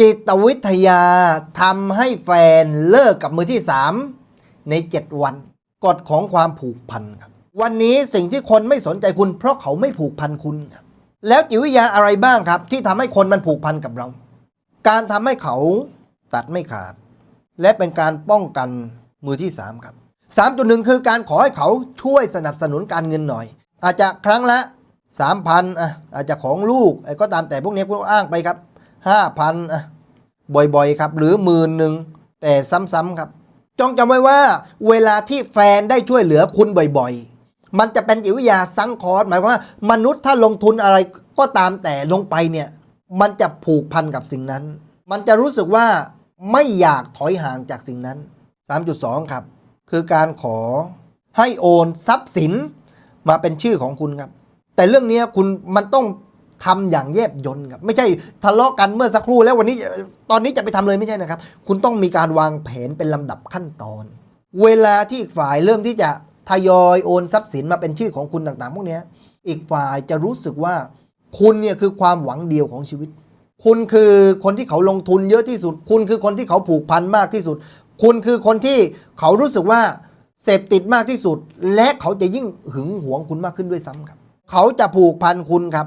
จิตวิทยาทำให้แฟนเลิกกับมือที่ 3 ใน 7 วันกฎของความผูกพันครับ วันนี้สิ่งที่คนไม่สนใจคุณ เพราะเขาไม่ผูกพันคุณครับแล้วจิตวิทยาอะไรบ้างครับ ที่ทำให้คนมันผูกพันกับเรา การทำให้เขาตัดไม่ขาด และเป็นการป้องกันมือที่ 3 ครับ 3.1 คือการขอให้เขาช่วยสนับสนุนการเงินหน่อย อาจจะครั้งละ 3,000อะอาจจะของลูกไอ้ก็ตามแต่พวกนี้คุณอ้างไปครับ 5,000อะบ่อยๆครับ หรือหมื่นหนึ่งแต่ซ้ำๆครับ จงจำไว้ว่า เวลาที่แฟนได้ช่วยเหลือคุณบ่อยๆ มันจะเป็นจิตวิทยาสังเคราะห์หมายความว่ามนุษย์ถ้าลงทุนอะไรก็ตามแต่ลงไปเนี่ย มันจะผูกพันกับสิ่งนั้น มันจะรู้สึกว่าไม่อยากถอยห่างจากสิ่งนั้น 3.2 ครับ คือการขอให้โอนทรัพย์สินมาเป็นชื่อของคุณครับ แต่เรื่องนี้คุณมันต้อง ทำอย่างแยบยลครับไม่ใช่ทะเลาะกันเมื่อสักครู่แล้ววันนี้ตอนนี้จะไปทำเลยไม่ใช่นะครับ คุณต้องมีการวางแผนเป็นลำดับขั้นตอน เวลาที่อีกฝ่ายเริ่มที่จะทยอยโอนทรัพย์สินมาเป็นชื่อของคุณต่างๆ พวกนี้อีกฝ่ายจะรู้สึกว่าคุณเนี่ยคือความหวังเดียวของชีวิต คุณคือคนที่เขาลงทุนเยอะที่สุด คุณคือคนที่เขาผูกพันมากที่สุด คุณคือคนที่เขารู้สึกว่าเสพติดมากที่สุด และเขาจะยิ่งหึงหวงคุณมากขึ้นด้วยซ้ำครับ เขาจะผูกพันคุณครับ